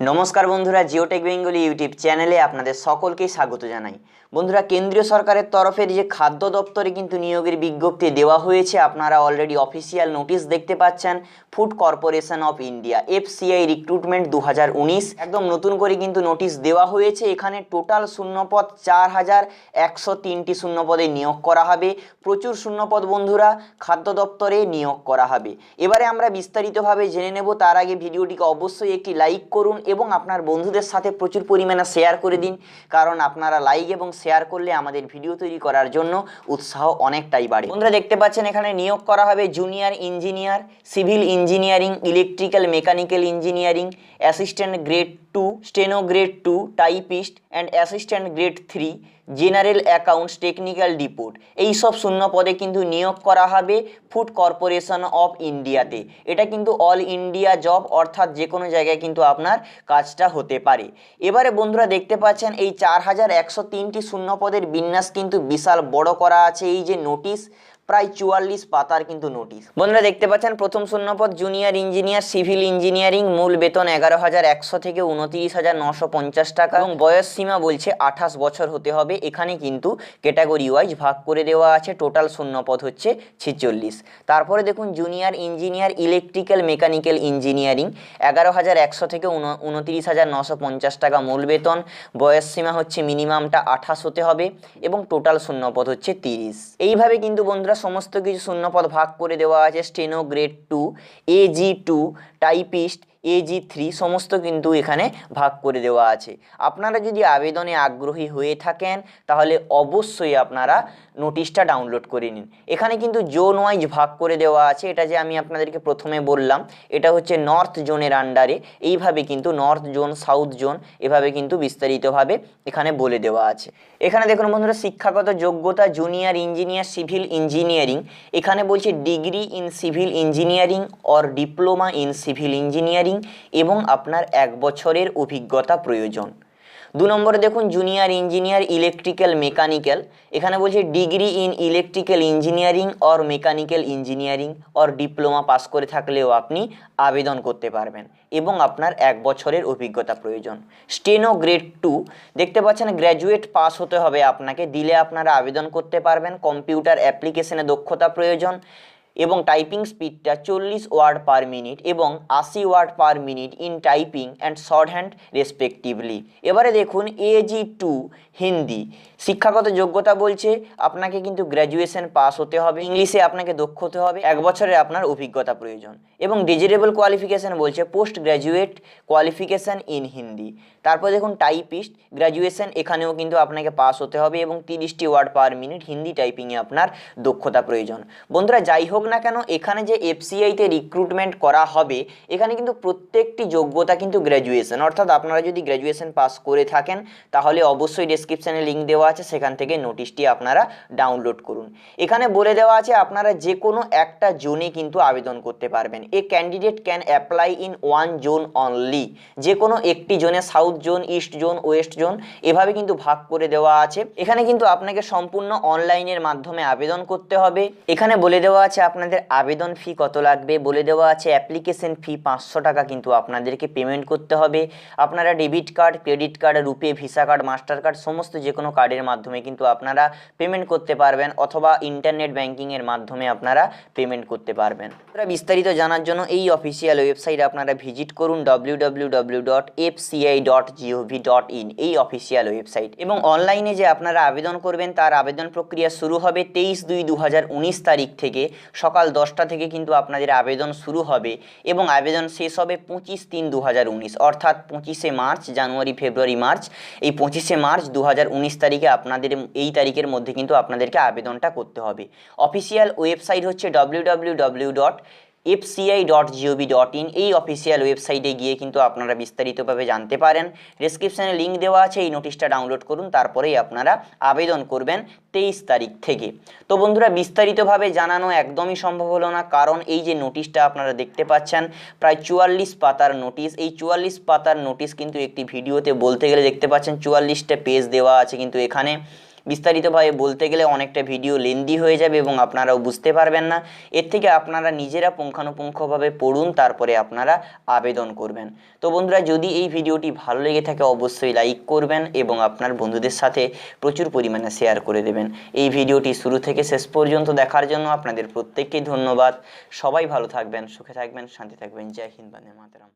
নমস্কার বন্ধুরা, Geotech Bengali YouTube চ্যানেলে আপনাদের সকলকেই স্বাগত জানাই। বন্ধুরা, কেন্দ্রীয় সরকারের তরফের যে খাদ্য দপ্তরে কিন্তু নিয়োগের বিজ্ঞপ্তি দেওয়া হয়েছে, আপনারা অলরেডি অফিসিয়াল নোটিশ দেখতে পাচ্ছেন Food Corporation of India FCI recruitment দু হাজার উনিশ। একদম নতুন করে কিন্তু নোটিশ দেওয়া হয়েছে, এখানে টোটাল শূন্যপদ চার হাজার একশো তিনটি শূন্যপদে নিয়োগ করা হবে। প্রচুর শূন্যপদ বন্ধুরা, খাদ্য দপ্তরে নিয়োগ করা হবে। এবারে আমরা বিস্তারিতভাবে জেনে নেব, তার আগে ভিডিওটিকে অবশ্যই একটি লাইক করুন এবং আপনার বন্ধুদের সাথে প্রচুর পরিমাণে শেয়ার করে দিন। কারণ আপনারা লাইক এবং শেয়ার করলে আমাদের ভিডিও তৈরি করার জন্য উৎসাহ অনেকটাই বাড়ে। বন্ধুরা দেখতে পাচ্ছেন, এখানে নিয়োগ করা হবে junior engineer civil engineering electrical mechanical engineering assistant grade two steno grade two typist and assistant grade three general accounts technical depot এই সব শূন্য পদে কিন্তু নিয়োগ করা হবে ফুড কর্পোরেশন অফ ইন্ডিয়াতে এটা কিন্তু অল ইন্ডিয়া জব অর্থাৎ যে কোনো জায়গায় কিন্তু আপনার কাজটা হতে পারে। এবারে বন্ধুরা দেখতে পাচ্ছেন এই চার হাজার একশো তিনটি শূন্য পদের বিন্যাস কিন্তু বিশাল বড় করা আছে। এই যে নোটিশ প্রায় চুয়াল্লিশ পাতার কিন্তু নোটিশ বন্ধুরা, দেখতে পাচ্ছেন, প্রথম শূন্যপদ জুনিয়র ইঞ্জিনিয়ার সিভিল ইঞ্জিনিয়ারিং মূল বেতন এগারো হাজার একশো থেকে উনতিরিশ হাজার নশো পঞ্চাশ টাকা এবং বয়স সীমা বলছে আঠাশ বছর হতে হবে। এখানে কিন্তু ক্যাটাগরি ওয়াইজ ভাগ করে দেওয়া আছে টোটাল শূন্যপদ হচ্ছে ছেচল্লিশ। তারপরে দেখুন junior engineer electrical mechanical engineering এগারো হাজার একশো থেকে উন- উনতিরিশ হাজার নশো পঞ্চাশ টাকা মূল বেতন, বয়স সীমা হচ্ছে মিনিমামটা আঠাশ হতে হবে এবং টোটাল শূন্যপদ হচ্ছে তিরিশ। এইভাবে কিন্তু বন্ধুরা সমস্ত কিছু শূন্যপদ ভাগ করে দেওয়া আছে steno grade two AG two typist AG three সমস্ত কিন্তু এখানে ভাগ করে দেওয়া আছে। আপনারা যদি আবেদনে আগ্রহী হয়ে থাকেন, তাহলে অবশ্যই আপনারা নোটিশটা ডাউনলোড করে নিন। এখানে কিন্তু জোন ওয়াইজ ভাগ করে দেওয়া আছে। এটা যে আমি আপনাদেরকে প্রথমে বললাম, এটা হচ্ছে নর্থ জোনের আন্ডারে এইভাবে কিন্তু নর্থ জোন সাউথ জোন এভাবে কিন্তু বিস্তারিতভাবে এখানে বলে দেওয়া আছে। এখানে দেখুন বন্ধুরা, শিক্ষাগত যোগ্যতা জুনিয়র ইঞ্জিনিয়ার সিভিল ইঞ্জিনিয়ারিং এখানে বলছে degree in civil engineering or diploma in civil engineering এবং আপনার এক বছরের অভিজ্ঞতা প্রয়োজন। দু নম্বরে দেখুন জুনিয়র ইঞ্জিনিয়ার ইলেকট্রিক্যাল মেকানিক্যাল এখানে বলছে degree in electrical engineering or mechanical engineering or diploma pass করে থাকলেও আপনি আবেদন করতে পারবেন এবং আপনার এক বছরের অভিজ্ঞতা প্রয়োজন। স্টেনো গ্রেড টু দেখতে পাচ্ছেন গ্র্যাজুয়েট পাস হতে হবে আপনাকে, দিলে আপনারা আবেদন করতে পারবেন কম্পিউটার অ্যাপ্লিকেশনে দক্ষতা প্রয়োজন এবং টাইপিং স্পিডটা চল্লিশ ওয়ার্ড পার মিনিট এবং আশি word per minute in typing and shorthand respectively এবারে দেখুন এজি টু হিন্দি। শিক্ষাগত যোগ্যতা বলছে আপনাকে কিন্তু গ্র্যাজুয়েশন পাস হতে হবে, ইংলিশে আপনাকে দক্ষ হতে হবে, এক বছরের আপনার অভিজ্ঞতা প্রয়োজন। এবং ডিজিটেবল কোয়ালিফিকেশান বলছে post graduate qualification in Hindi. তারপর দেখুন টাইপিস্ট গ্র্যাজুয়েশন এখানেও কিন্তু আপনাকে পাস হতে হবে এবং তিরিশটি ওয়ার্ড পার মিনিট হিন্দি টাইপিংয়ে আপনার দক্ষতা প্রয়োজন। বন্ধুরা, যাই হোক না কেন, এখানে যে এফসিআইতে রিক্রুটমেন্ট করা হবে, এখানে কিন্তু প্রত্যেকটি যোগ্যতা কিন্তু গ্র্যাজুয়েশন অর্থাৎ আপনারা যদি গ্র্যাজুয়েশন পাস করে থাকেন, তাহলে অবশ্যই ডেসক্রিপশানে লিঙ্ক দেওয়া আছে, সেখান থেকে নোটিশটি আপনারা ডাউনলোড করুন। এখানে বলে দেওয়া আছে, আপনারা যে কোনো একটা জোনে কিন্তু আবেদন করতে পারবেন। A candidate can apply in one zone only যে কোনো একটি জোনে south zone east zone west zone এভাবে কিন্তু ভাগ করে দেওয়া আছে। এখানে কিন্তু আপনাকে সম্পূর্ণ অনলাইনের মাধ্যমে আবেদন করতে হবে। এখানে বলে দেওয়া আছে আপনাদের আবেদন ফি কত লাগবে? বলে দেওয়া আছে অ্যাপ্লিকেশন ফি পাঁচশো টাকা কিন্তু আপনাদেরকে পেমেন্ট করতে হবে। আপনারা debit card credit card RuPay Visa card Mastercard সমস্ত যে কোনো কার্ডের মাধ্যমে কিন্তু আপনারা পেমেন্ট করতে পারবেন অথবা ইন্টারনেট ব্যাঙ্কিংয়ের মাধ্যমে আপনারা পেমেন্ট করতে পারবেন। আপনারা বিস্তারিত জানার জন্য এই অফিসিয়াল ওয়েবসাইট আপনারা ভিজিট করুন ডাব্লিউ এই অফিসিয়াল ওয়েবসাইট এবং অনলাইনে যে আপনারা আবেদন করবেন, তার আবেদন প্রক্রিয়া শুরু হবে তেইশ দুই দু তারিখ থেকে। সকাল দশটা থেকে কিন্তু আপনাদের আবেদন শুরু হবে এবং আবেদন শেষ হবে পঁচিশ তিন দু অর্থাৎ পঁচিশে মার্চ, জানুয়ারি, ফেব্রুয়ারি, মার্চ। এই পঁচিশে মার্চ দু হাজার উনিশ তারিখে আপনাদের এই তারিখের মধ্যে কিন্তু আপনাদেরকে আবেদনটা করতে হবে। অফিসিয়াল ওয়েবসাইট হচ্ছে W FCI dot GOV dot in এই অফিসিয়াল ওয়েবসাইটে গিয়ে কিন্তু আপনারা বিস্তারিতভাবে জানতে পারেন। ডিসক্রিপশানে লিঙ্ক দেওয়া আছে, এই নোটিশটা ডাউনলোড করুন, তারপরেই আপনারা আবেদন করবেন তেইশ তারিখ থেকে। তো বন্ধুরা, বিস্তারিতভাবে জানানো একদমই সম্ভব হলো না, কারণ এই যে নোটিশটা আপনারা দেখতে পাচ্ছেন, প্রায় চুয়াল্লিশ পাতার নোটিশ এই চুয়াল্লিশ পাতার নোটিশ কিন্তু একটি ভিডিওতে বলতে গেলে দেখতে পাচ্ছেন, চুয়াল্লিশটা পেজ দেওয়া আছে কিন্তু এখানে। বিস্তারিতভাবে বলতে গেলে অনেকটা ভিডিও লেন্দি হয়ে যাবে এবং আপনারাও বুঝতে পারবেন না। এর থেকে আপনারা নিজেরা পুঙ্খানুপুঙ্খভাবে পড়ুন, তারপরে আপনারা আবেদন করবেন। তো বন্ধুরা, যদি এই ভিডিওটি ভালো লেগে থাকে, অবশ্যই লাইক করবেন এবং আপনার বন্ধুদের সাথে প্রচুর পরিমাণে শেয়ার করে দেবেন। এই ভিডিওটি শুরু থেকে শেষ পর্যন্ত দেখার জন্য আপনাদের প্রত্যেককে ধন্যবাদ। সবাই ভালো থাকবেন, সুখে থাকবেন, শান্তি থাকবেন। জয় হিন্দ, বন্দে মাতরম।